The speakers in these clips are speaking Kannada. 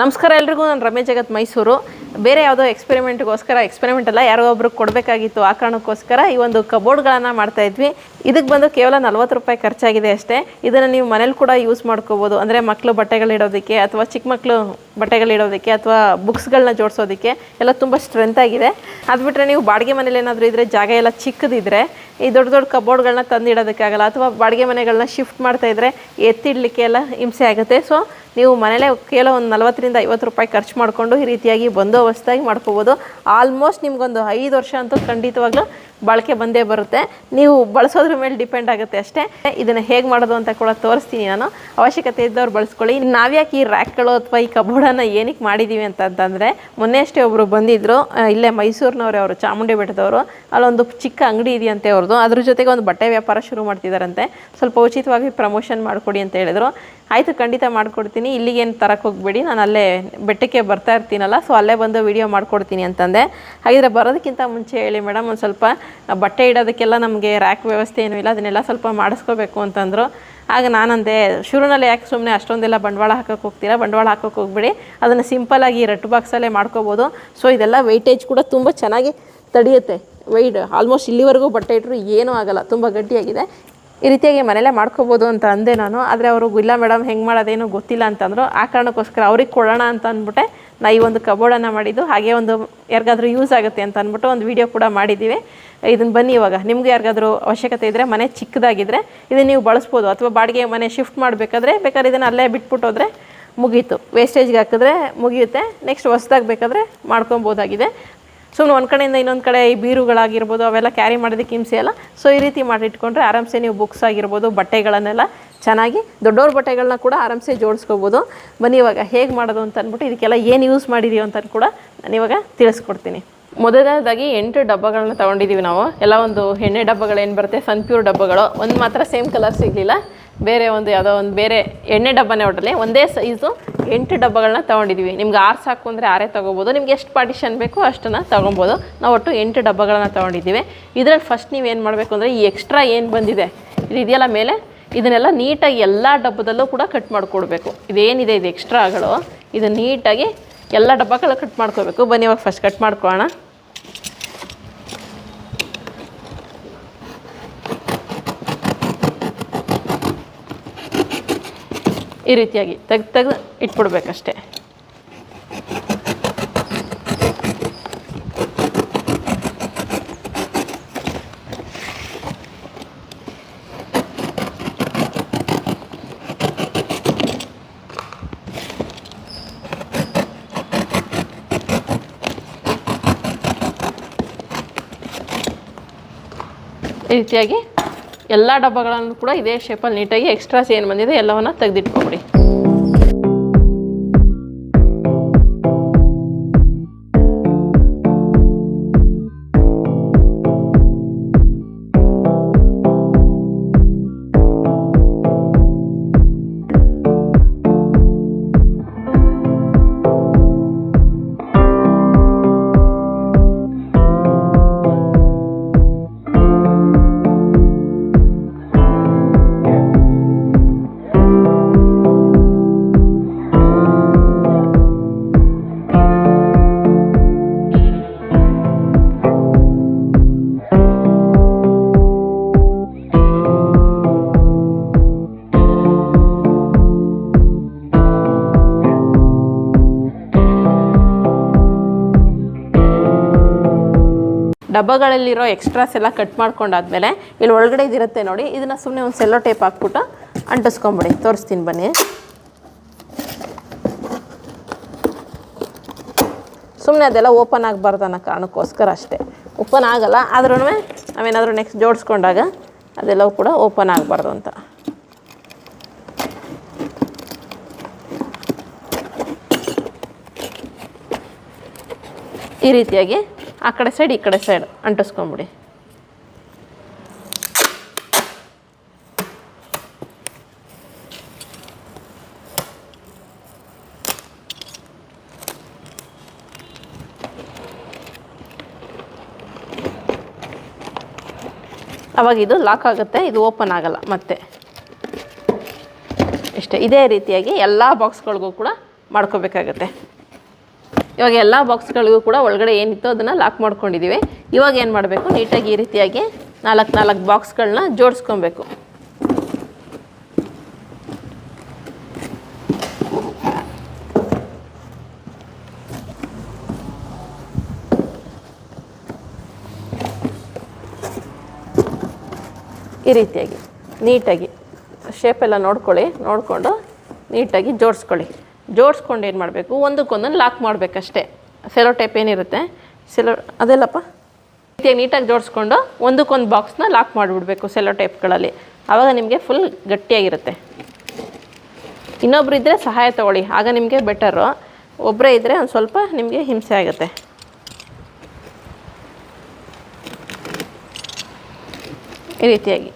ನಮಸ್ಕಾರ ಎಲ್ರಿಗೂ, ನಾನು ರಮೇಶ್ ಜಗತ್ ಮೈಸೂರು. ಬೇರೆ ಯಾವುದೋ ಎಕ್ಸ್ಪೆರಿಮೆಂಟ್ಗೋಸ್ಕರ ಎಕ್ಸ್ಪೆರಿಮೆಂಟ್ ಅಲ್ಲ, ಯಾರೋ ಒಬ್ರಿಗೆ ಕೊಡಬೇಕಾಗಿತ್ತು ಆ ಕಾರಣಕ್ಕೋಸ್ಕರ ಈ ಒಂದು ಕಬೋರ್ಡ್ಗಳನ್ನು ಮಾಡ್ತಾ ಇದ್ವಿ. ಇದಕ್ಕೆ ಬಂದು ಕೇವಲ ನಲ್ವತ್ತು ರೂಪಾಯಿ ಖರ್ಚಾಗಿದೆ ಅಷ್ಟೇ. ಇದನ್ನು ನೀವು ಮನೇಲಿ ಕೂಡ ಯೂಸ್ ಮಾಡ್ಕೋಬೋದು. ಅಂದರೆ ಮಕ್ಕಳು ಬಟ್ಟೆಗಳಿಡೋದಕ್ಕೆ ಅಥವಾ ಚಿಕ್ಕ ಮಕ್ಕಳು ಬಟ್ಟೆಗಳಿಡೋದಕ್ಕೆ ಅಥವಾ ಬುಕ್ಸ್ಗಳನ್ನ ಜೋಡಿಸೋದಕ್ಕೆ, ಎಲ್ಲ ತುಂಬ ಸ್ಟ್ರೆಂತ್ ಆಗಿದೆ. ಅದು ಬಿಟ್ಟರೆ ನೀವು ಬಾಡಿಗೆ ಮನೇಲಿ ಏನಾದರೂ ಇದ್ದರೆ ಜಾಗ ಎಲ್ಲ ಚಿಕ್ಕದಿದ್ರೆ ಈ ದೊಡ್ಡ ದೊಡ್ಡ ಕಬೋರ್ಡ್ಗಳನ್ನ ತಂದಿಡೋದಕ್ಕಾಗಲ್ಲ ಅಥವಾ ಬಾಡಿಗೆ ಮನೆಗಳನ್ನ ಶಿಫ್ಟ್ ಮಾಡ್ತಾ ಇದ್ರೆ ಎತ್ತಿಡಲಿಕ್ಕೆ ಎಲ್ಲ ಹಿಂಸೆ ಆಗುತ್ತೆ. ಸೊ ನೀವು ಮನೇಲೆ ಕೇವಲ ಒಂದು ನಲವತ್ತರಿಂದ ಐವತ್ತು ರೂಪಾಯಿ ಖರ್ಚು ಮಾಡಿಕೊಂಡು ಈ ರೀತಿಯಾಗಿ ಬಂದೋಬಸ್ತಾಗಿ ಮಾಡ್ಕೋಬೋದು. ಆಲ್ಮೋಸ್ಟ್ ನಿಮ್ಗೊಂದು ಐದು ವರ್ಷ ಅಂತೂ ಖಂಡಿತವಾಗ್ಲೂ ಬಳಕೆ ಬಂದೇ ಬರುತ್ತೆ. ನೀವು ಬಳಸೋದ್ರ ಮೇಲೆ ಡಿಪೆಂಡ್ ಆಗುತ್ತೆ ಅಷ್ಟೇ. ಇದನ್ನು ಹೇಗೆ ಮಾಡೋದು ಅಂತ ಕೂಡ ತೋರಿಸ್ತೀನಿ ನಾನು. ಅವಶ್ಯಕತೆ ಇದ್ದವ್ರು ಬಳಸ್ಕೊಳ್ಳಿ. ನಾವ್ಯಾಕೆ ಈ ರ್ಯಾಕ್ಗಳು ಅಥವಾ ಈ ಕಬೋರ್ಡನ್ನು ಏನಕ್ಕೆ ಮಾಡಿದ್ದೀವಿ ಅಂತಂತಂದರೆ, ಮೊನ್ನೆ ಅಷ್ಟೇ ಒಬ್ಬರು ಬಂದಿದ್ದರು ಇಲ್ಲೇ ಮೈಸೂರಿನವ್ರೆ ಅವರು, ಚಾಮುಂಡಿ ಬೆಟ್ಟದವರು. ಅಲ್ಲೊಂದು ಚಿಕ್ಕ ಅಂಗಡಿ ಇದೆಯಂತೆ ಅವ್ರದ್ದು ಅದ್ರ ಜೊತೆಗೆ ಒಂದು ಬಟ್ಟೆ ವ್ಯಾಪಾರ ಶುರು ಮಾಡ್ತಿದ್ದಾರಂತೆ ಸ್ವಲ್ಪ ಉಚಿತವಾಗಿ ಪ್ರಮೋಷನ್ ಮಾಡಿಕೊಡಿ ಅಂತ ಹೇಳಿದರು. ಆಯಿತು, ಖಂಡಿತ ಮಾಡಿಕೊಡ್ತೀನಿ. ಇಲ್ಲಿಗೇನು ತರಕ್ಕೆ ಹೋಗ್ಬೇಡಿ. ನಾನು ಅಲ್ಲೇ ಬೆಟ್ಟಕ್ಕೆ ಬರ್ತಾ ಇರ್ತೀನಲ್ಲ ಸೊ ಅಲ್ಲೇ ಬಂದು ವೀಡಿಯೋ ಮಾಡಿಕೊಡ್ತೀನಿ ಅಂತಂದೆ. ಹಾಗಿದ್ರೆ ಬರೋದಕ್ಕಿಂತ ಮುಂಚೆ ಹೇಳಿ ಮೇಡಮ್ ಒಂದು ಸ್ವಲ್ಪ ಬಟ್ಟೆ ಇಡೋದಕ್ಕೆಲ್ಲ ನಮಗೆ ರ್ಯಾಕ್ ವ್ಯವಸ್ಥೆ ಏನೂ ಇಲ್ಲ, ಅದನ್ನೆಲ್ಲ ಸ್ವಲ್ಪ ಮಾಡಿಸ್ಕೋಬೇಕು ಅಂತಂದರು. ಆಗ ನಾನಂದೆ ಶುರುನಲ್ಲಿ ಯಾಕೆ ಸುಮ್ಮನೆ ಅಷ್ಟೊಂದೆಲ್ಲ ಬಂಡವಾಳ ಹಾಕೋಕೆ ಹೋಗ್ತೀರಾ? ಬಂಡವಾಳ ಹಾಕೋಕೆ ಹೋಗ್ಬೇಡಿ. ಅದನ್ನು ಸಿಂಪಲಾಗಿ ರಟ್ಟು ಬಾಕ್ಸಲ್ಲೇ ಮಾಡ್ಕೋಬೋದು. ಸೊ ಇದೆಲ್ಲ ವೆಯ್ಟೇಜ್ ಕೂಡ ತುಂಬ ಚೆನ್ನಾಗಿ ತಡೆಯುತ್ತೆ. ವೈಡ್ ಆಲ್ಮೋಸ್ಟ್ ಇಲ್ಲಿವರೆಗೂ ಬಟ್ಟೆ ಇಟ್ಟರು ಏನೂ ಆಗಲ್ಲ. ತುಂಬ ಗಟ್ಟಿಯಾಗಿದೆ. ಈ ರೀತಿಯಾಗಿ ಮನೇಲೇ ಮಾಡ್ಕೋಬೋದು ಅಂತ ಅಂದೆ ನಾನು. ಆದರೆ ಅವರು, ಇಲ್ಲ ಮೇಡಮ್, ಹೆಂಗೆ ಮಾಡೋದೇನು ಗೊತ್ತಿಲ್ಲ ಅಂತಂದರು. ಆ ಕಾರಣಕ್ಕೋಸ್ಕರ ಅವ್ರಿಗೆ ಕೊಡೋಣ ಅಂತ ಅಂದ್ಬಿಟ್ಟೆ. ನಾ ಈ ಒಂದು ಕಬೋರ್ಡನ್ನು ಮಾಡಿದ್ದು, ಹಾಗೆ ಒಂದು ಯಾರಿಗಾದ್ರೂ ಯೂಸ್ ಆಗುತ್ತೆ ಅಂತ ಅಂದ್ಬಿಟ್ಟು ಒಂದು ವಿಡಿಯೋ ಕೂಡ ಮಾಡಿದ್ದೀವಿ. ಇದನ್ನು ಬನ್ನಿ ಇವಾಗ. ನಿಮ್ಗೆ ಯಾರಿಗಾದ್ರೂ ಅವಶ್ಯಕತೆ ಇದ್ದರೆ ಮನೆ ಚಿಕ್ಕದಾಗಿದ್ದರೆ ಇದನ್ನು ನೀವು ಬಳಸ್ಬೋದು. ಅಥವಾ ಬಾಡಿಗೆ ಮನೆ ಶಿಫ್ಟ್ ಮಾಡಬೇಕಾದ್ರೆ, ಬೇಕಾದ್ರೆ ಇದನ್ನು ಅಲ್ಲೇ ಬಿಟ್ಬಿಟ್ಟು ಹೋದರೆ ಮುಗೀತು ವೇಸ್ಟೇಜ್ಗೆ ಹಾಕಿದ್ರೆ ಮುಗಿಯುತ್ತೆ. ನೆಕ್ಸ್ಟ್ ಹೊಸ್ದಾಗಿ ಬೇಕಾದರೆ ಮಾಡ್ಕೊಬೋದಾಗಿದೆ. ಸುಮ್ಮನೆ ಒಂದು ಕಡೆಯಿಂದ ಇನ್ನೊಂದು ಕಡೆ ಈ ಬೀರುಗಳಾಗಿರ್ಬೋದು, ಅವೆಲ್ಲ ಕ್ಯಾರಿ ಮಾಡೋದಕ್ಕೆ ಹಿಂಸೆ ಅಲ್ಲ. ಸೊ ಈ ರೀತಿ ಮಾಡಿಟ್ಕೊಂಡ್ರೆ ಆರಾಮ್ಸೆ ನೀವು ಬುಕ್ಸ್ ಆಗಿರ್ಬೋದು, ಬಟ್ಟೆಗಳನ್ನೆಲ್ಲ ಚೆನ್ನಾಗಿ ದೊಡ್ಡವ್ರ ಬಟ್ಟೆಗಳನ್ನ ಕೂಡ ಆರಾಮ್ಸೆ ಜೋಡಿಸ್ಕೋಬೋದು. ಬನ್ನಿ, ಇವಾಗ ಹೇಗೆ ಮಾಡೋದು ಅಂತ ಅಂದ್ಬಿಟ್ಟು ಇದಕ್ಕೆಲ್ಲ ಏನು ಯೂಸ್ ಮಾಡಿದೀವಿ ಅಂತ ಕೂಡ ನಾನು ಇವಾಗ ತಿಳಿಸ್ಕೊಡ್ತೀನಿ. ಮೊದಲನೇದಾಗಿ ಎಂಟು ಡಬ್ಬಗಳನ್ನ ತೊಗೊಂಡಿದ್ದೀವಿ ನಾವು. ಎಲ್ಲ ಒಂದು ಎಣ್ಣೆ ಡಬ್ಬಗಳು ಏನು ಬರುತ್ತೆ ಸನ್ಪ್ಯೂರ್ ಡಬ್ಬಗಳು. ಒಂದು ಮಾತ್ರ ಸೇಮ್ ಕಲರ್ ಸಿಗಲಿಲ್ಲ. ಬೇರೆ ಒಂದು ಯಾವುದೋ ಒಂದು ಬೇರೆ ಎಣ್ಣೆ ಡಬ್ಬನೇ ಒಟ್ಟಲ್ಲಿ ಒಂದೇ ಸೈಜು ಎಂಟು ಡಬ್ಬಗಳನ್ನ ತೊಗೊಂಡಿದ್ದೀವಿ ನಿಮ್ಗೆ ಆರು ಸಾಕು ಅಂದರೆ ಆರೇ ತೊಗೋಬೋದು. ನಿಮ್ಗೆ ಎಷ್ಟು ಪಾರ್ಟಿಷನ್ ಬೇಕೋ ಅಷ್ಟನ್ನು ತೊಗೊಬೋದು. ನಾವು ಒಟ್ಟು ಎಂಟು ಡಬ್ಬಗಳನ್ನ ತೊಗೊಂಡಿದ್ದೀವಿ. ಇದರಲ್ಲಿ ಫಸ್ಟ್ ನೀವು ಏನು ಮಾಡಬೇಕು ಅಂದರೆ ಈ ಎಕ್ಸ್ಟ್ರಾ ಏನು ಬಂದಿದೆ? ಇದು ಇದೆಯಲ್ಲ ಮೇಲೆ? ಇದನ್ನೆಲ್ಲ ನೀಟಾಗಿ ಎಲ್ಲ ಡಬ್ಬದಲ್ಲೂ ಕೂಡ ಕಟ್ ಮಾಡಿಕೊಡ್ಬೇಕು. ಇದೇನಿದೆ ಇದು ಎಕ್ಸ್ಟ್ರಾಗಳು ಇದು ನೀಟಾಗಿ ಎಲ್ಲ ಡಬ್ಬಗಳು ಕಟ್ ಮಾಡ್ಕೋಬೇಕು ಬನ್ನಿ ಇವಾಗ ಫಸ್ಟ್ ಕಟ್ ಮಾಡ್ಕೊಳ್ಳೋಣ. ಈ ರೀತಿಯಾಗಿ ತೆಗ್ದು ತೆಗ್ದು ಇಟ್ಬಿಡ್ಬೇಕಷ್ಟೆ. ಈ ರೀತಿಯಾಗಿ ಎಲ್ಲ ಡಬ್ಬಗಳನ್ನು ಕೂಡ ಇದೇ ಶೇಪಲ್ಲಿ ನೀಟಾಗಿ ಎಕ್ಸ್ಟ್ರಾಸ್ ಏನು ಬಂದಿದೆ ಎಲ್ಲವನ್ನು ತೆಗೆದಿಟ್ಕೊಬಿಡಿ. ಡಬ್ಬಗಳಲ್ಲಿರೋ ಎಕ್ಸ್ಟ್ರಾಸ್ ಎಲ್ಲ ಕಟ್ ಮಾಡ್ಕೊಂಡಾದ್ಮೇಲೆ ಇಲ್ಲಿ ಒಳಗಡೆ ಇದಿರುತ್ತೆ ನೋಡಿ. ಇದನ್ನು ಸುಮ್ಮನೆ ಒಂದು ಸೆಲ್ಲೋ ಟೇಪ್ ಹಾಕ್ಬಿಟ್ಟು ಅಂಟಿಸ್ಕೊಂಬಿಡಿ. ತೋರಿಸ್ತೀನಿ ಬನ್ನಿ. ಸುಮ್ಮನೆ ಅದೆಲ್ಲ ಓಪನ್ ಆಗಬಾರ್ದು ಅನ್ನೋ ಕಾರಣಕ್ಕೋಸ್ಕರ ಅಷ್ಟೇ. ಓಪನ್ ಆಗಲ್ಲ ಆದ್ರೂ ನಾವೇನಾದರೂ ನೆಕ್ಸ್ಟ್ ಜೋಡಿಸ್ಕೊಂಡಾಗ ಅದೆಲ್ಲವೂ ಕೂಡ ಓಪನ್ ಆಗಬಾರ್ದು ಅಂತ. ಈ ರೀತಿಯಾಗಿ ಆ ಕಡೆ ಸೈಡ್ ಈ ಕಡೆ ಸೈಡ್ ಅಂಟಿಸ್ಕೊಂಬಿಡಿ. ಅವಾಗ ಇದು ಲಾಕ್ ಆಗುತ್ತೆ, ಇದು ಓಪನ್ ಆಗಲ್ಲ ಮತ್ತೆ. ಇಷ್ಟೇ, ಇದೇ ರೀತಿಯಾಗಿ ಎಲ್ಲ ಬಾಕ್ಸ್ಗಳಿಗೂ ಕೂಡ ಮಾಡ್ಕೋಬೇಕಾಗತ್ತೆ. ಇವಾಗ ಎಲ್ಲ ಬಾಕ್ಸ್ಗಳಿಗೂ ಕೂಡ ಒಳಗಡೆ ಏನಿತ್ತು ಅದನ್ನು ಲಾಕ್ ಮಾಡ್ಕೊಂಡಿದ್ದೀವಿ ಇವಾಗ ಏನು ಮಾಡಬೇಕು? ನೀಟಾಗಿ ಈ ರೀತಿಯಾಗಿ ನಾಲ್ಕು ನಾಲ್ಕು ಬಾಕ್ಸ್ಗಳನ್ನ ಜೋಡಿಸ್ಕೊಬೇಕು. ಈ ರೀತಿಯಾಗಿ ನೀಟಾಗಿ ಶೇಪೆಲ್ಲ ನೋಡ್ಕೊಳ್ಳಿ, ನೋಡಿಕೊಂಡು ನೀಟಾಗಿ ಜೋಡಿಸ್ಕೊಳ್ಳಿ. ಜೋಡಿಸ್ಕೊಂಡು ಏನು ಮಾಡಬೇಕು? ಒಂದಕ್ಕೊಂದನ್ನು ಲಾಕ್ ಮಾಡಬೇಕಷ್ಟೇ. ಸೆಲೋ ಟೇಪ್ ಏನಿರುತ್ತೆ? ಸೆಲೋ, ಅದೆಲ್ಲಪ್ಪ? ರೀತಿಯಾಗಿ ನೀಟಾಗಿ ಜೋಡಿಸ್ಕೊಂಡು ಒಂದಕ್ಕೊಂದು ಬಾಕ್ಸ್ನ ಲಾಕ್ ಮಾಡಿಬಿಡ್ಬೇಕು ಸೆಲೋ ಟೇಪ್ಗಳಲ್ಲಿ ಆವಾಗ ನಿಮಗೆ ಫುಲ್ ಗಟ್ಟಿಯಾಗಿರುತ್ತೆ. ಇನ್ನೊಬ್ರು ಇದ್ದರೆ ಸಹಾಯ ತಗೊಳ್ಳಿ. ಆಗ ನಿಮಗೆ ಬೆಟರು ಒಬ್ಬರೇ ಇದ್ದರೆ ಒಂದು ಸ್ವಲ್ಪ ನಿಮಗೆ ಹಿಂಸೆ ಆಗುತ್ತೆ. ಈ ರೀತಿಯಾಗಿ.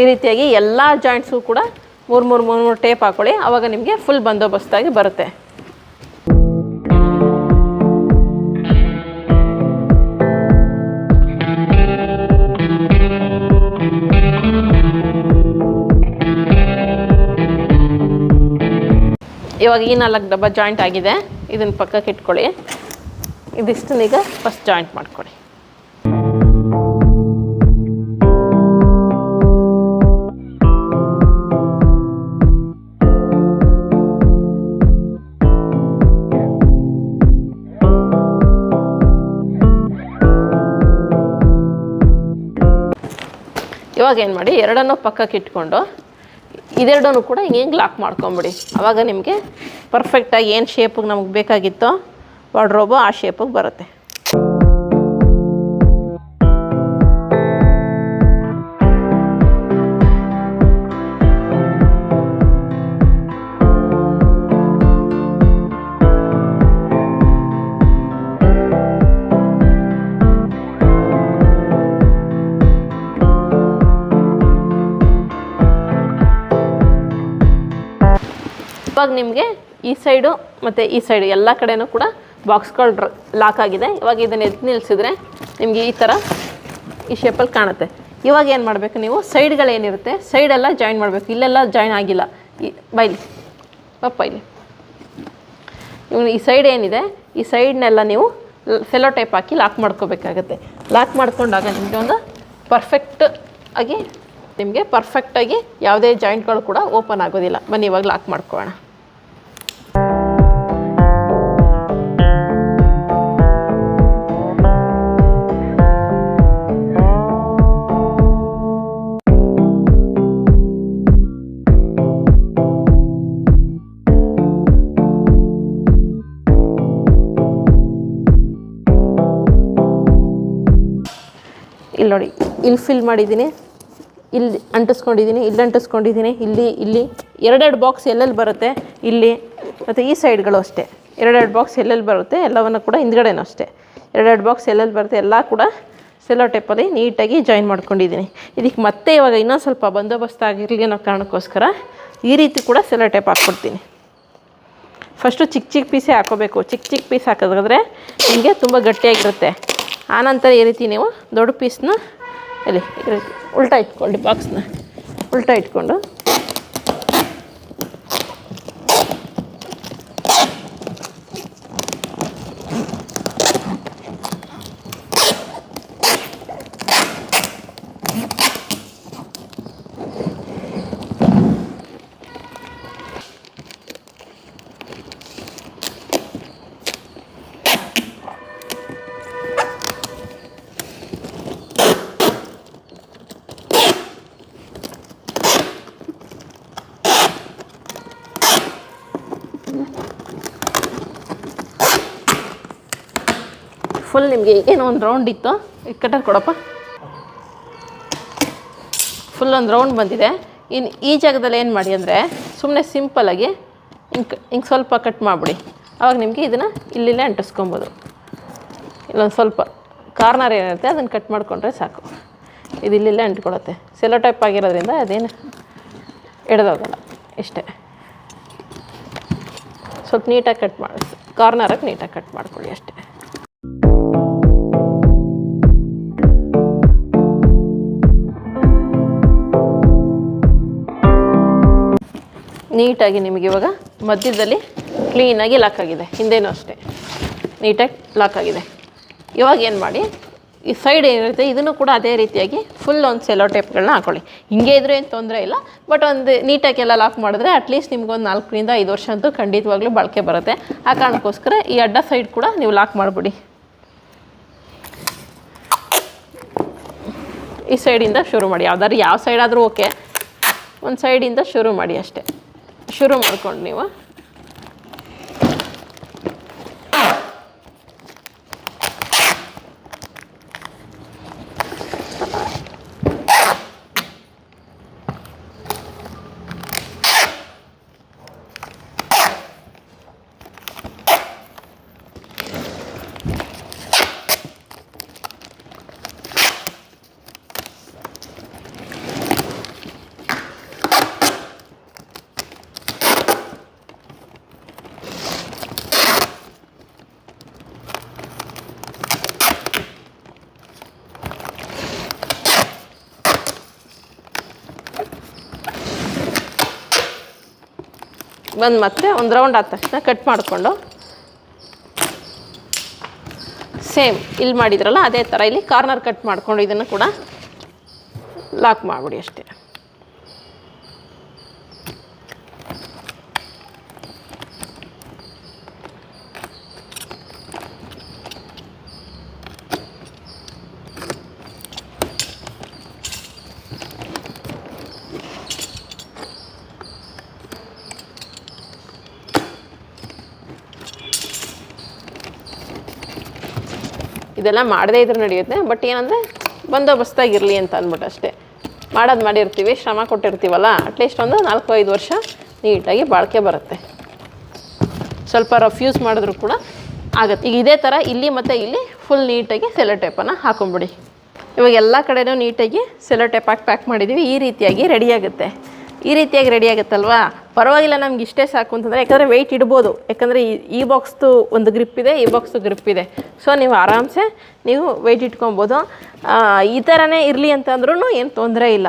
ಈ ರೀತಿಯಾಗಿ ಎಲ್ಲ ಜಾಯಿಂಟ್ಸು ಕೂಡ ಮೂರು ಮೂರು ಮೂರು ಮೂರು ಟೇಪ್ ಹಾಕೊಳ್ಳಿ. ಆವಾಗ ನಿಮಗೆ ಫುಲ್ ಬಂದೋಬಸ್ತಾಗಿ ಬರುತ್ತೆ. ಇವಾಗ ಈ ನಾಲ್ಕು ಡಬ್ಬ ಜಾಯಿಂಟ್ ಆಗಿದೆ. ಇದನ್ನು ಪಕ್ಕಕ್ಕೆ ಇಟ್ಕೊಳ್ಳಿ. ಇದಿಷ್ಟನ್ನೀಗ ಫಸ್ಟ್ ಜಾಯಿಂಟ್ ಮಾಡ್ಕೊಳ್ಳಿ. ಇವಾಗ ಏನು ಮಾಡಿ, ಎರಡನ್ನೂ ಪಕ್ಕಕ್ಕೆ ಇಟ್ಕೊಂಡು, ಇದೆರಡನ್ನು ಕೂಡ ಹಿಂಗೆ ಲಾಕ್ ಮಾಡ್ಕೊಂಬಿಡಿ. ಆವಾಗ ನಿಮಗೆ ಪರ್ಫೆಕ್ಟಾಗಿ ಏನು ಶೇಪಿಗೆ ನಮಗೆ ಬೇಕಾಗಿತ್ತೋ ವಾರ್ಡ್ರೋಬು ಆ ಶೇಪಿಗೆ ಬರುತ್ತೆ. ಇವಾಗ ನಿಮಗೆ ಈ ಸೈಡು ಮತ್ತು ಈ ಸೈಡು ಎಲ್ಲ ಕಡೆಯೂ ಕೂಡ ಬಾಕ್ಸ್ಗಳು ಲಾಕ್ ಆಗಿದೆ. ಇವಾಗ ಇದನ್ನು ಎದ್ದು ನಿಲ್ಲಿಸಿದ್ರೆ ನಿಮಗೆ ಈ ಥರ ಈ ಶೇಪಲ್ಲಿ ಕಾಣುತ್ತೆ. ಇವಾಗ ಏನು ಮಾಡಬೇಕು ನೀವು? ಸೈಡ್ಗಳೇನಿರುತ್ತೆ ಸೈಡೆಲ್ಲ ಜಾಯಿನ್ ಮಾಡಬೇಕು. ಇಲ್ಲೆಲ್ಲ ಜಾಯಿನ್ ಆಗಿಲ್ಲ. ಈ ಬೈಲಿ. ಪಪ್ಪ ಇಲ್ಲಿ. ಇವ್ನು ಈ ಸೈಡ್ ಏನಿದೆ? ಈ ಸೈಡ್ನೆಲ್ಲ ನೀವು ಫೆಲೋ ಟೈಪ್ ಹಾಕಿ ಲಾಕ್ ಮಾಡ್ಕೋಬೇಕಾಗತ್ತೆ. ಲಾಕ್ ಮಾಡ್ಕೊಂಡಾಗ ನಿಮಗೆ ಒಂದು ಪರ್ಫೆಕ್ಟ್ ಆಗಿ, ನಿಮಗೆ ಪರ್ಫೆಕ್ಟಾಗಿ ಯಾವುದೇ ಜಾಯಿಂಟ್ಗಳು ಕೂಡ ಓಪನ್ ಆಗೋದಿಲ್ಲ. ಬನ್ನಿ ಇವಾಗ ಲಾಕ್ ಮಾಡ್ಕೊಳ್ಳೋಣ ನೋಡಿ, ಇಲ್ಲಿ ಫಿಲ್ ಮಾಡಿದ್ದೀನಿ, ಇಲ್ಲಿ ಅಂಟಿಸ್ಕೊಂಡಿದ್ದೀನಿ ಇಲ್ಲಿ ಅಂಟಿಸ್ಕೊಂಡಿದ್ದೀನಿ, ಇಲ್ಲಿ ಇಲ್ಲಿ ಎರಡೆರಡು ಬಾಕ್ಸ್ ಎಲ್ಲೆಲ್ಲಿ ಬರುತ್ತೆ, ಇಲ್ಲಿ, ಮತ್ತು ಈ ಸೈಡ್ಗಳು ಅಷ್ಟೇ. ಎರಡೆರಡು ಬಾಕ್ಸ್ ಎಲ್ಲೆಲ್ಲಿ ಬರುತ್ತೆ, ಎಲ್ಲವನ್ನು ಕೂಡ ಹಿಂದ್ಗಡೆನೂ ಅಷ್ಟೇ. ಎರಡೆರಡು ಬಾಕ್ಸ್ ಎಲ್ಲೆಲ್ಲಿ ಬರುತ್ತೆ, ಎಲ್ಲ ಕೂಡ ಸೆಲೋ ಟೇಪಲ್ಲಿ ನೀಟಾಗಿ ಜಾಯಿನ್ ಮಾಡ್ಕೊಂಡಿದ್ದೀನಿ. ಇದಕ್ಕೆ ಮತ್ತೆ ಇವಾಗ ಇನ್ನೊಂದು ಸ್ವಲ್ಪ ಬಂದೋಬಸ್ತ್ ಆಗಿರಲಿ ಅನ್ನೋ ಕಾರಣಕ್ಕೋಸ್ಕರ ಈ ರೀತಿ ಕೂಡ ಸೆಲೋ ಟೇಪ್ ಹಾಕ್ಕೊಡ್ತೀನಿ. ಫಸ್ಟು ಚಿಕ್ಕ ಚಿಕ್ಕ ಪೀಸೇ ಹಾಕೋಬೇಕು. ಚಿಕ್ಕ ಚಿಕ್ಕ ಪೀಸ್ ಹಾಕಿದ್ರೆ ನಿಮಗೆ ತುಂಬ ಗಟ್ಟಿಯಾಗಿರುತ್ತೆ. ಆನಂತರ ಈ ರೀತಿ ನೀವು ದೊಡ್ಡ ಪೀಸ್ನ ಇಲ್ಲಿ ಉಲ್ಟಾ ಇಟ್ಕೊಳ್ಳಿ ಬಾಕ್ಸ್ನ ಉಲ್ಟಾ ಇಟ್ಕೊಂಡು. ಫುಲ್ ನಿಮಗೆ ಏನೋ ಒಂದು ರೌಂಡ್ ಇತ್ತು. ಈ ಕಟರ್ ಕೊಡಪ್ಪ. ಫುಲ್ ಒಂದು ರೌಂಡ್ ಬಂದಿದೆ. ಇನ್ನು ಈ ಜಾಗದಲ್ಲಿ ಏನು ಮಾಡಿ ಅಂದರೆ ಸುಮ್ಮನೆ ಸಿಂಪಲಾಗಿ ಹಿಂಗೆ ಹಿಂಗೆ ಸ್ವಲ್ಪ ಕಟ್ ಮಾಡಿಬಿಡಿ. ಆವಾಗ ನಿಮಗೆ ಇದನ್ನು ಇಲ್ಲಿಲ್ಲೇ ಅಂಟಿಸ್ಕೊಬೋದು. ಇಲ್ಲೊಂದು ಸ್ವಲ್ಪ ಕಾರ್ನರ್ ಏನಿರುತ್ತೆ ಅದನ್ನು ಕಟ್ ಮಾಡಿಕೊಂಡ್ರೆ ಸಾಕು. ಇದು ಇಲ್ಲಿಲ್ಲೇ ಅಂಟ್ಕೊಳತ್ತೆ. ಸೆಲೋ ಟೈಪ್ ಆಗಿರೋದ್ರಿಂದ ಅದೇನು ಎಡ್ದೋಗಲ್ಲ. ಇಷ್ಟೇ. ಸ್ವಲ್ಪ ನೀಟಾಗಿ ಕಟ್ ಮಾಡಿ ಕಾರ್ನರಾಗಿ ನೀಟಾಗಿ ಕಟ್ ಮಾಡ್ಕೊಳ್ಳಿ ಅಷ್ಟೇ. ನೀಟಾಗಿ ನಿಮಗೆ ಇವಾಗ ಮಧ್ಯದಲ್ಲಿ ಕ್ಲೀನಾಗಿ ಲಾಕ್ ಆಗಿದೆ. ಹಿಂದೇನೂ ಅಷ್ಟೇ. ನೀಟಾಗಿ ಲಾಕ್ ಆಗಿದೆ. ಇವಾಗ ಏನು ಮಾಡಿ? ಈ ಸೈಡ್ ಏನಿರುತ್ತೆ, ಇದನ್ನು ಕೂಡ ಅದೇ ರೀತಿಯಾಗಿ ಫುಲ್ ಒಂದು ಸೆಲೋ ಟೇಪ್ಗಳನ್ನ ಹಾಕೊಳ್ಳಿ. ಹಿಂಗೆ ಇದ್ರೂ ಏನು ತೊಂದರೆ ಇಲ್ಲ ಬಟ್ ಒಂದು ನೀಟಾಗೆಲ್ಲ ಲಾಕ್ ಮಾಡಿದ್ರೆ ಅಟ್ಲೀಸ್ಟ್ ನಿಮ್ಗೊಂದು ನಾಲ್ಕರಿಂದ ಐದು ವರ್ಷ ಅಂತೂ ಖಂಡಿತವಾಗ್ಲೂ ಬಳಕೆ ಬರುತ್ತೆ. ಆ ಕಾರಣಕ್ಕೋಸ್ಕರ ಈ ಅಡ್ಡ ಸೈಡ್ ಕೂಡ ನೀವು ಲಾಕ್ ಮಾಡಿಬಿಡಿ. ಈ ಸೈಡಿಂದ ಶುರು ಮಾಡಿ. ಯಾವ್ದಾದ್ರು ಯಾವ ಸೈಡ್ ಆದರೂ ಓಕೆ ಒಂದು ಸೈಡಿಂದ ಶುರು ಮಾಡಿ ಅಷ್ಟೇ. ಶುರು ಮಾಡ್ಕೊಂಡು ನೀವು. ಬಂದು ಮತ್ತೆ ಒಂದು ರೌಂಡ್ ಆದ ತಕ್ಷಣ ಕಟ್ ಮಾಡಿಕೊಂಡು. ಸೇಮ್ ಇಲ್ಲಿ ಮಾಡಿದ್ರಲ್ಲ, ಅದೇ ಥರ ಇಲ್ಲಿ ಕಾರ್ನರ್ ಕಟ್ ಮಾಡಿಕೊಂಡು ಇದನ್ನು ಕೂಡ ಲಾಕ್ ಮಾಡಿಬಿಡಿ ಅಷ್ಟೇ. ಇದೆಲ್ಲ ಮಾಡದೇ ಇದ್ರೂ ನಡೆಯುತ್ತೆ. ಬಟ್ ಏನಂದರೆ ಬಂದೋಬಸ್ತಾಗಿರಲಿ ಅಂತ ಅಂದ್ಬಿಟ್ಟು ಅಷ್ಟೇ. ಮಾಡೋದು ಮಾಡಿರ್ತೀವಿ, ಶ್ರಮ ಕೊಟ್ಟಿರ್ತೀವಲ್ಲ ಅಟ್ಲೀಸ್ಟ್ ಒಂದು ನಾಲ್ಕು ಐದು ವರ್ಷ ನೀಟಾಗಿ ಬಾಳಿಕೆ ಬರುತ್ತೆ. ಸ್ವಲ್ಪ ರಫ್ ಯೂಸ್ ಮಾಡಿದ್ರು ಕೂಡ ಆಗುತ್ತೆ. ಈಗ ಇದೇ ಥರ ಇಲ್ಲಿ ಮತ್ತು ಇಲ್ಲಿ ಫುಲ್ ನೀಟಾಗಿ ಸೆಲೋ ಟೇಪನ್ನು ಹಾಕೊಂಬಿಡಿ ಇವಾಗ ಎಲ್ಲ ಕಡೆನೂ ನೀಟಾಗಿ ಸೆಲೋ ಟೇಪ್ ಹಾಕಿ ಪ್ಯಾಕ್ ಮಾಡಿದ್ದೀವಿ ಈ ರೀತಿಯಾಗಿ ರೆಡಿಯಾಗುತ್ತೆ ಈ ರೀತಿಯಾಗಿ ರೆಡಿ ಆಗುತ್ತಲ್ವಾ? ಪರವಾಗಿಲ್ಲ, ನಮ್ಗೆ ಇಷ್ಟೇ ಸಾಕು ಅಂತಂದರೆ, ಯಾಕಂದರೆ ವೆಯ್ಟ್ ಇಡ್ಬೋದು. ಯಾಕಂದರೆ ಈ ಈ ಬಾಕ್ಸ್ದು ಒಂದು ಗ್ರಿಪ್ ಇದೆ, ಈ ಬಾಕ್ಸ್ದು ಗ್ರಿಪ್ ಇದೆ. ಸೊ ನೀವು ಆರಾಮ್ಸೆ, ನೀವು ವೆಯ್ಟ್ ಇಟ್ಕೊಬೋದು. ಈ ಥರನೇ ಇರಲಿ ಅಂತಂದ್ರೂ ಏನು ತೊಂದರೆ ಇಲ್ಲ.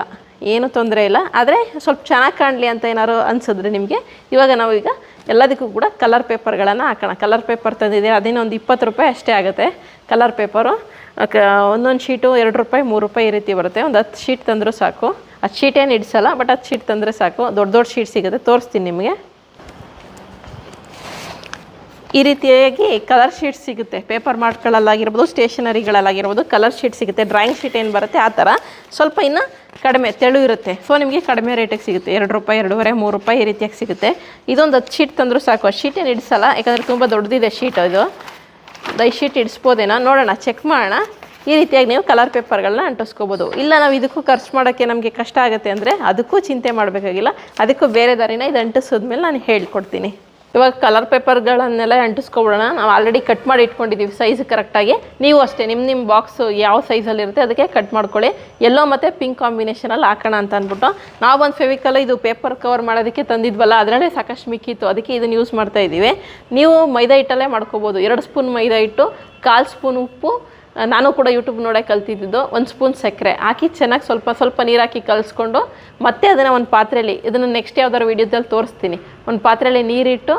ಏನು ತೊಂದರೆ ಇಲ್ಲ. ಆದರೆ ಸ್ವಲ್ಪ ಚೆನ್ನಾಗಿ ಕಾಣಲಿ ಅಂತ ಏನಾದ್ರು ಅನಿಸಿದ್ರೆ ನಿಮಗೆ, ಇವಾಗ ನಾವು ಈಗ ಎಲ್ಲದಕ್ಕೂ ಕೂಡ ಕಲರ್ ಪೇಪರ್ಗಳನ್ನು ಹಾಕೋಣ. ಕಲರ್ ಪೇಪರ್ ತಂದಿದೆ ಅದೇನೋ ಒಂದು ಇಪ್ಪತ್ತು ರೂಪಾಯಿ ಅಷ್ಟೇ ಆಗುತ್ತೆ. ಕಲರ್ ಪೇಪರು ಒಂದೊಂದು ಶೀಟು ಎರಡು ರೂಪಾಯಿ, ಮೂರು ರೂಪಾಯಿ ಈ ರೀತಿ ಬರುತ್ತೆ. ಒಂದು ಹತ್ತು ಶೀಟ್ ತಂದರೂ ಸಾಕು. ಹತ್ತು ಶೀಟ್ ಏನು ಇಡಿಸಲ್ಲ ಬಟ್ ಅದು ಶೀಟ್ ತಂದರೆ ಸಾಕು. ದೊಡ್ಡ ದೊಡ್ಡ ಶೀಟ್ ಸಿಗುತ್ತೆ. ತೋರಿಸ್ತೀನಿ ನಿಮಗೆ. ಈ ರೀತಿಯಾಗಿ ಕಲರ್ ಶೀಟ್ ಸಿಗುತ್ತೆ. ಪೇಪರ್ ಮಾರ್ಟ್ಗಳಲ್ಲಾಗಿರ್ಬೋದು ಸ್ಟೇಷನರಿಗಳಲ್ಲಾಗಿರ್ಬೋದು ಕಲರ್ ಶೀಟ್ ಸಿಗುತ್ತೆ. ಡ್ರಾಯಿಂಗ್ ಶೀಟ್ ಏನು ಬರುತ್ತೆ? ಆ ಥರ ಸ್ವಲ್ಪ ಇನ್ನು ಕಡಿಮೆ, ತೆಳು ಇರುತ್ತೆ. ಸೊ ನಿಮಗೆ ಕಡಿಮೆ ರೇಟಿಗೆ ಸಿಗುತ್ತೆ. ಎರಡು ರೂಪಾಯಿ, ಎರಡೂವರೆ, ಮೂರು ರೂಪಾಯಿ ಈ ರೀತಿಯಾಗಿ ಸಿಗುತ್ತೆ. ಇದೊಂದು ಹತ್ತು ಶೀಟ್ ತಂದರೂ ಸಾಕು. ಆ ಶೀಟ್ ಏನು ಇಡಿಸಲ್ಲ, ಯಾಕಂದರೆ ತುಂಬ ದೊಡ್ಡದಿದೆ ಶೀಟ್ ಇದು ದೈ ಶೀಟ್ ಇಡಿಸ್ಬೋದೇನೋ? ನೋಡೋಣ ಚೆಕ್ ಮಾಡೋಣ. ಈ ರೀತಿಯಾಗಿ ನೀವು ಕಲರ್ ಪೇಪರ್ಗಳನ್ನ ಅಂಟಿಸ್ಕೋಬೋದು. ಇಲ್ಲ, ನಾವು ಇದಕ್ಕೂ ಖರ್ಚು ಮಾಡೋಕ್ಕೆ ನಮಗೆ ಕಷ್ಟ ಆಗುತ್ತೆ ಅಂದರೆ ಅದಕ್ಕೂ ಚಿಂತೆ ಮಾಡಬೇಕಾಗಿಲ್ಲ. ಅದಕ್ಕೂ ಬೇರೆ ದಾರಿನ ಇದು ಅಂಟಿಸಿದ್ಮೇಲೆ ನಾನು ಹೇಳ್ಕೊಡ್ತೀನಿ. ಇವಾಗ ಕಲರ್ ಪೇಪರ್ಗಳನ್ನೆಲ್ಲ ಅಂಟಿಸ್ಕೊಬಿಡೋಣ. ನಾವು ಆಲ್ರೆಡಿ ಕಟ್ ಮಾಡಿ ಇಟ್ಕೊಂಡಿದ್ದೀವಿ ಸೈಜ್ ಕರೆಕ್ಟಾಗಿ ನೀವು ಅಷ್ಟೇ ನಿಮ್ಮ ನಿಮ್ಮ ಬಾಕ್ಸು ಯಾವ ಸೈಜಲ್ಲಿರುತ್ತೆ ಅದಕ್ಕೆ ಕಟ್ ಮಾಡ್ಕೊಳ್ಳಿ. ಎಲ್ಲೋ ಮತ್ತು ಪಿಂಕ್ ಕಾಂಬಿನೇಷನಲ್ಲಿ ಹಾಕೋಣ ಅಂತ ಅಂದ್ಬಿಟ್ಟು. ನಾವು ಒಂದು ಫೆವಿಕಲ್ ಇದು ಪೇಪರ್ ಕವರ್ ಮಾಡೋದಕ್ಕೆ ತಂದಿದ್ವಲ್ಲ, ಅದರಲ್ಲೇ ಸಾಕಷ್ಟು ಮಿಕ್ಕಿತ್ತು. ಅದಕ್ಕೆ ಇದನ್ನು ಯೂಸ್ ಮಾಡ್ತಾ ಇದ್ದೀವಿ ನೀವು ಮೈದಾ ಹಿಟ್ಟಲ್ಲೇ ಮಾಡ್ಕೋಬೋದು. ಎರಡು ಸ್ಪೂನ್ ಮೈದಾ ಹಿಟ್ಟು, ಕಾಲು ಸ್ಪೂನ್ ಉಪ್ಪು ನಾನು ಕೂಡ ಯೂಟ್ಯೂಬ್ ನೋಡೇ ಕಲ್ತಿದ್ದು. ಒಂದು ಸ್ಪೂನ್ ಸಕ್ಕರೆ ಹಾಕಿ ಚೆನ್ನಾಗಿ ಸ್ವಲ್ಪ ಸ್ವಲ್ಪ ನೀರು ಹಾಕಿ ಕಲಿಸ್ಕೊಂಡು ಮತ್ತೆ ಅದನ್ನು ಒಂದು ಪಾತ್ರೆಯಲ್ಲಿ ಇದನ್ನು ನೆಕ್ಸ್ಟ್ ಯಾವ್ದಾದ್ರು ವೀಡಿಯೋದಲ್ಲಿ ತೋರಿಸ್ತೀನಿ. ಒಂದು ಪಾತ್ರೆಯಲ್ಲಿ ನೀರಿಟ್ಟು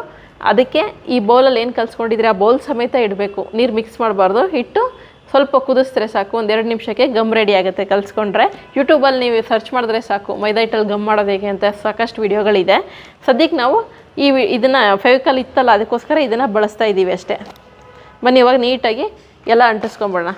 ಅದಕ್ಕೆ ಈ ಬೌಲಲ್ಲಿ ಏನು ಕಲಿಸ್ಕೊಂಡಿದ್ರೆ ಆ ಬೌಲ್ ಸಮೇತ ಇಡಬೇಕು. ನೀರು ಮಿಕ್ಸ್ ಮಾಡಬಾರ್ದು. ಇಟ್ಟು ಸ್ವಲ್ಪ ಕುದಿಸಿದ್ರೆ ಸಾಕು. ಒಂದು ಎರಡು ನಿಮಿಷಕ್ಕೆ ಗಮ್ ರೆಡಿ ಆಗುತ್ತೆ ಕಲಿಸ್ಕೊಂಡ್ರೆ. ಯೂಟ್ಯೂಬಲ್ಲಿ ನೀವು ಸರ್ಚ್ ಮಾಡಿದ್ರೆ ಸಾಕು. ಮೈದಾ ಹಿಟ್ಟಲ್ಲಿ ಗಮ್ ಮಾಡೋದು ಹೇಗೆ ಅಂತ ಸಾಕಷ್ಟು ವಿಡಿಯೋಗಳಿದೆ. ಸದ್ಯಕ್ಕೆ ನಾವು ಈ ಇದನ್ನು ಫೆವಿಕಲ್ ಇತ್ತಲ್ಲ, ಅದಕ್ಕೋಸ್ಕರ ಇದನ್ನು ಬಳಸ್ತಾ ಇದ್ದೀವಿ ಅಷ್ಟೇ. ಬನ್ನಿ, ಇವಾಗ ನೀಟಾಗಿ ಎಲ್ಲ ಅಂಟಿಸ್ಕೊಂಬಿಡೋಣ.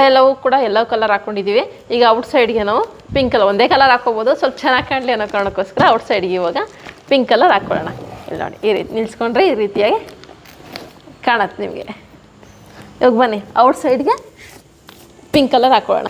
ಒಳಗಡೆ ಎಲ್ಲವೂ ಕೂಡ ಎಲ್ಲೋ ಕಲರ್ ಹಾಕೊಂಡಿದ್ದೀವಿ ಈಗ ಔಟ್ ಸೈಡ್ಗೆ ನಾವು ಪಿಂಕ್ ಕಲರ್ ಒಂದೇ ಕಲರ್ ಹಾಕೋಬೋದು ಸ್ವಲ್ಪ ಚೆನ್ನಾಗಿ ಕಾಣಲಿ ಅನ್ನೋ ಕಾರಣಕ್ಕೋಸ್ಕರ ಔಟ್ ಸೈಡ್ಗೆ ಇವಾಗ ಪಿಂಕ್ ಕಲರ್ ಹಾಕ್ಕೊಳ್ಳೋಣ ಇಲ್ಲಿ ನೋಡಿ, ಈ ರೀತಿ ನಿಲ್ಸ್ಕೊಂಡ್ರೆ ಈ ರೀತಿಯಾಗಿ ಕಾಣತ್ತೆ ನಿಮಗೆ. ಇವಾಗ ಬನ್ನಿ ಔಟ್ ಸೈಡ್ಗೆ ಪಿಂಕ್ ಕಲರ್ ಹಾಕ್ಕೊಳ್ಳೋಣ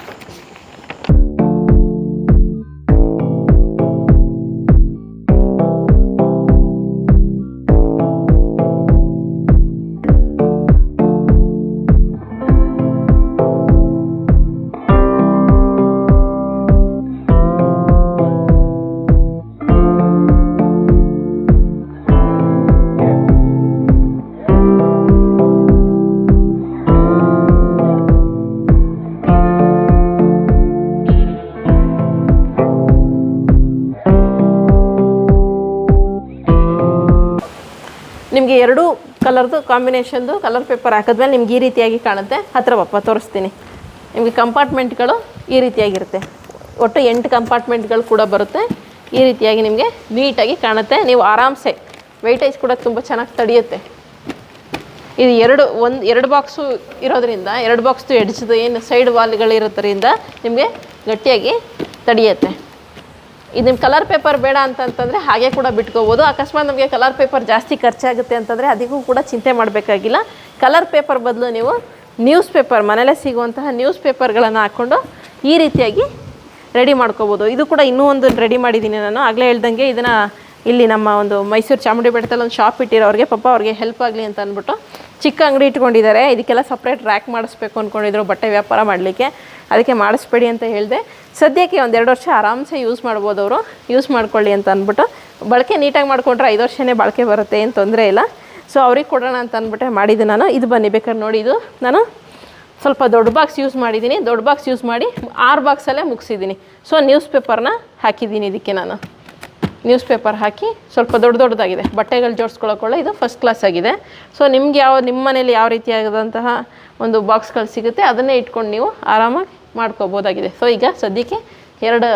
ನಿಮಗೆ ಎರಡು ಕಲರ್ದು ಕಾಂಬಿನೇಷನ್ದು ಕಲರ್ ಪೇಪರ್ ಹಾಕಿದ್ಮೇಲೆ ನಿಮ್ಗೆ ಈ ರೀತಿಯಾಗಿ ಕಾಣುತ್ತೆ. ಹತ್ತಿರ ಬಪ್ಪ ತೋರಿಸ್ತೀನಿ. ನಿಮಗೆ ಕಂಪಾರ್ಟ್ಮೆಂಟ್ಗಳು ಈ ರೀತಿಯಾಗಿರುತ್ತೆ. ಒಟ್ಟು ಎಂಟು ಕಂಪಾರ್ಟ್ಮೆಂಟ್ಗಳು ಕೂಡ ಬರುತ್ತೆ. ಈ ರೀತಿಯಾಗಿ ನಿಮಗೆ ನೀಟಾಗಿ ಕಾಣುತ್ತೆ. ನೀವು ಆರಾಮ್ಸೆ. ವೆಯ್ಟೇಜ್ ಕೂಡ ತುಂಬ ಚೆನ್ನಾಗಿ ತಡೆಯುತ್ತೆ. ಇದು ಎರಡು, ಒಂದು, ಎರಡು ಬಾಕ್ಸು ಇರೋದ್ರಿಂದ, ಎರಡು ಬಾಕ್ಸ್ದು ಎಡ್ಜ್ದು ಏನು ಸೈಡ್ ವಾಲ್ಗಳಿರೋದ್ರಿಂದ ನಿಮಗೆ ಗಟ್ಟಿಯಾಗಿ ತಡೆಯುತ್ತೆ. ಇದು ನಿಮ್ಮ ಕಲರ್ ಪೇಪರ್ ಬೇಡ ಅಂತಂತಂದರೆ ಹಾಗೆ ಕೂಡ ಬಿಟ್ಕೋಬೋದು. ಅಕಸ್ಮಾತ್ ನಮಗೆ ಕಲರ್ ಪೇಪರ್ ಜಾಸ್ತಿ ಖರ್ಚಾಗುತ್ತೆ ಅಂತಂದರೆ ಅದಕ್ಕೂ ಕೂಡ ಚಿಂತೆ ಮಾಡಬೇಕಾಗಿಲ್ಲ. ಕಲರ್ ಪೇಪರ್ ಬದಲು ನೀವು ನ್ಯೂಸ್ ಪೇಪರ್ ಮನೇಲೇ ಸಿಗುವಂತಹ ನ್ಯೂಸ್ ಪೇಪರ್ಗಳನ್ನು ಹಾಕ್ಕೊಂಡು ಈ ರೀತಿಯಾಗಿ ರೆಡಿ ಮಾಡ್ಕೋಬೋದು. ಇದು ಕೂಡ ಇನ್ನೂ ಒಂದು ರೆಡಿ ಮಾಡಿದ್ದೀನಿ ನಾನು. ಆಗಲೇ ಹೇಳ್ದಂಗೆ ಇದನ್ನು ಇಲ್ಲಿ ನಮ್ಮ ಒಂದು ಮೈಸೂರು ಚಾಮುಂಡಿ ಬೆಟ್ಟದಲ್ಲಿ ಒಂದು ಶಾಪ್ ಇಟ್ಟಿರೋರಿಗೆ ಪಾಪ ಅವ್ರಿಗೆ ಹೆಲ್ಪ್ ಆಗಲಿ ಅಂತ ಅಂದ್ಬಿಟ್ಟು ಚಿಕ್ಕ ಅಂಗಡಿ ಇಟ್ಕೊಂಡಿದ್ದಾರೆ. ಇದಕ್ಕೆಲ್ಲ ಸಪ್ರೇಟ್ ರ್ಯಾಕ್ ಮಾಡಿಸ್ಬೇಕು ಅಂದ್ಕೊಂಡಿದ್ರು ಬಟ್ಟೆ ವ್ಯಾಪಾರ ಮಾಡಲಿಕ್ಕೆ. ಅದಕ್ಕೆ ಮಾಡಿಸ್ಬೇಡಿ ಅಂತ ಹೇಳಿದೆ. ಸದ್ಯಕ್ಕೆ ಒಂದೆರಡು ವರ್ಷ ಆರಾಮ್ಸೆ ಯೂಸ್ ಮಾಡ್ಬೋದು ಅವರು. ಯೂಸ್ ಮಾಡ್ಕೊಳ್ಳಿ ಅಂತ ಅಂದ್ಬಿಟ್ಟು. ಬಳಕೆ ನೀಟಾಗಿ ಮಾಡ್ಕೊಂಡ್ರೆ ಐದು ವರ್ಷನೇ ಬಳಕೆ ಬರುತ್ತೆ, ಏನು ತೊಂದರೆ ಇಲ್ಲ. ಸೊ ಅವ್ರಿಗೆ ಕೊಡೋಣ ಅಂತ ಅಂದ್ಬಿಟ್ಟೆ ಮಾಡಿದ್ದು ನಾನು. ಇದು ಬನ್ನಿ ಬೇಕಾದ್ರೆ ನೋಡಿ ಇದು. ನಾನು ಸ್ವಲ್ಪ ದೊಡ್ಡ ಬಾಕ್ಸ್ ಯೂಸ್ ಮಾಡಿದ್ದೀನಿ. ದೊಡ್ಡ ಬಾಕ್ಸ್ ಯೂಸ್ ಮಾಡಿ ಆರು ಬಾಕ್ಸಲ್ಲೇ ಮುಗಿಸಿದ್ದೀನಿ. ಸೊ ನ್ಯೂಸ್ ಪೇಪರ್ನ ಹಾಕಿದ್ದೀನಿ ಇದಕ್ಕೆ ನಾನು. ನ್ಯೂಸ್ ಪೇಪರ್ ಹಾಕಿ ಸ್ವಲ್ಪ ದೊಡ್ಡ ದೊಡ್ಡದಾಗಿದೆ. ಬಟ್ಟೆಗಳು ಜೋಡಿಸ್ಕೊಳ್ಳೋಕೊಳ್ಳ ಇದು ಫಸ್ಟ್ ಕ್ಲಾಸ್ ಆಗಿದೆ. ಸೊ ನಿಮ್ಗೆ ಯಾವ, ನಿಮ್ಮ ಮನೇಲಿ ಯಾವ ರೀತಿಯಾದಂತಹ ಒಂದು ಬಾಕ್ಸ್ಗಳು ಸಿಗುತ್ತೆ ಅದನ್ನೇ ಇಟ್ಕೊಂಡು ನೀವು ಆರಾಮಾಗಿ ಮಾಡ್ಕೋಬೋದಾಗಿದೆ. ಸೊ ಈಗ ಸದ್ಯಕ್ಕೆ ಎರಡು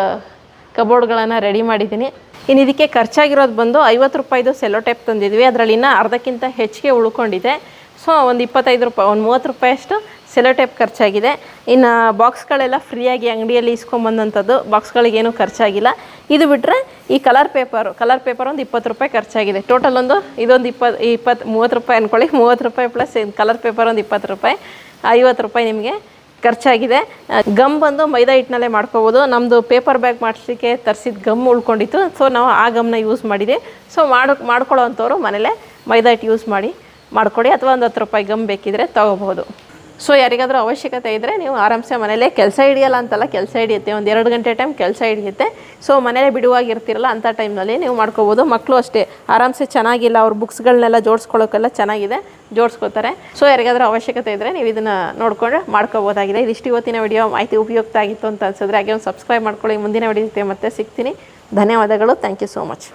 ಕಬೋರ್ಡ್ಗಳನ್ನು ರೆಡಿ ಮಾಡಿದ್ದೀನಿ. ಇನ್ನು ಇದಕ್ಕೆ ಖರ್ಚಾಗಿರೋದು ಬಂದು ಐವತ್ತು ರೂಪಾಯಿದು ಸೆಲೋ ಟೇಪ್ ತಂದಿದ್ವಿ. ಅದರಲ್ಲಿ ಇನ್ನೂ ಅರ್ಧಕ್ಕಿಂತ ಹೆಚ್ಚಿಗೆ ಉಳ್ಕೊಂಡಿದೆ. ಸೊ ಒಂದು ಇಪ್ಪತ್ತೈದು ರೂಪಾಯಿ, ಒಂದು ಮೂವತ್ತು ರೂಪಾಯಿಯಷ್ಟು ಸೆಲೋ ಟೈಪ್ ಖರ್ಚಾಗಿದೆ. ಇನ್ನು ಬಾಕ್ಸ್ಗಳೆಲ್ಲ ಫ್ರೀಯಾಗಿ ಅಂಗಡಿಯಲ್ಲಿ ಇಸ್ಕೊಂಬಂದಂಥದ್ದು ಬಾಕ್ಸ್ಗಳಿಗೇನು ಖರ್ಚಾಗಿಲ್ಲ. ಇದು ಬಿಟ್ಟರೆ ಈ ಕಲರ್ ಪೇಪರು, ಕಲರ್ ಪೇಪರ್ ಒಂದು ಇಪ್ಪತ್ತು ರೂಪಾಯಿ ಖರ್ಚಾಗಿದೆ. ಟೋಟಲ್ ಒಂದು ಇದೊಂದು ಇಪ್ಪತ್ತು ಇಪ್ಪತ್ತು ಮೂವತ್ತು ರೂಪಾಯಿ ಅಂದ್ಕೊಳ್ಳಿ ಮೂವತ್ತು ರೂಪಾಯಿ ಪ್ಲಸ್ ಕಲರ್ ಪೇಪರ್ ಒಂದು ಇಪ್ಪತ್ತು ರೂಪಾಯಿ, ಐವತ್ತು ರೂಪಾಯಿ ನಿಮಗೆ ಖರ್ಚಾಗಿದೆ. ಗಮ್ ಬಂದು ಮೈದಾ ಹಿಟ್ಟಿನಲ್ಲೇ ಮಾಡ್ಕೋಬೋದು. ನಮ್ಮದು ಪೇಪರ್ ಬ್ಯಾಗ್ ಮಾಡಿಸ್ಲಿಕ್ಕೆ ತರಿಸಿದ ಗಮ್ ಉಳ್ಕೊಂಡಿತ್ತು. ಸೊ ನಾವು ಆ ಗಮ್ನ ಯೂಸ್ ಮಾಡಿದೆ. ಸೊ ಮಾಡ್ ಮಾಡ್ಕೊಳ್ಳೋ ಅಂಥವ್ರು ಮನೇಲೇ ಮೈದಾ ಹಿಟ್ಟು ಯೂಸ್ ಮಾಡಿ ಮಾಡ್ಕೊಡಿ ಅಥವಾ ಒಂದು ಹತ್ತು ರೂಪಾಯಿ ಗಮ್ ಬೇಕಿದ್ರೆ ತೊಗೋಬೋದು. ಸೊ ಯಾರಿಗಾದರೂ ಅವಶ್ಯಕತೆ ಇದ್ದರೆ ನೀವು ಆರಾಮ್ಸೆ ಮನೇಲೇ ಕೆಲಸ ಹಿಡಿಯಲ್ಲ ಅಂತಲ್ಲ, ಕೆಲಸ ಹಿಡಿಯುತ್ತೆ. ಒಂದು ಎರಡು ಗಂಟೆ ಟೈಮ್ ಕೆಲಸ ಹಿಡಿಯುತ್ತೆ. ಸೊ ಮನೇಲೆ ಬಿಡುವಾಗಿರ್ತಿರಲ್ಲ ಅಂಥ ಟೈಮ್ನಲ್ಲಿ ನೀವು ಮಾಡ್ಕೋಬೋದು. ಮಕ್ಕಳು ಅಷ್ಟೇ. ಆರಾಮ್ಸೆ ಚೆನ್ನಾಗಿಲ್ಲ, ಅವ್ರ ಬುಕ್ಸ್ಗಳನ್ನೆಲ್ಲ ಜೋಡಿಸ್ಕೊಳ್ಳೋಕ್ಕೆಲ್ಲ ಚೆನ್ನಾಗಿದೆ, ಜೋಡಿಸ್ಕೋತಾರೆ. ಸೊ ಯಾರಿಗಾದ್ರೂ ಅವಶ್ಯಕತೆ ಇದ್ದರೆ ನೀವು ಇದನ್ನು ನೋಡ್ಕೊಂಡು ಮಾಡ್ಕೋಬೋದಾಗಿದೆ. ಇದಿಷ್ಟು ಇವತ್ತಿನ ವಿಡಿಯೋ ಮಾಹಿತಿ ಉಪಯುಕ್ತ ಆಗಿತ್ತು ಅಂತ ಅನ್ಸಿದ್ರೆ, ಹಾಗೆ ಒಂದು ಸಬ್ಸ್ಕ್ರೈಬ್ ಮಾಡ್ಕೊಳ್ಳಿ. ಮುಂದಿನ ವಿಡಿಯೋ ಮತ್ತೆ ಸಿಗ್ತೀನಿ. ಧನ್ಯವಾದಗಳು. Thank you so much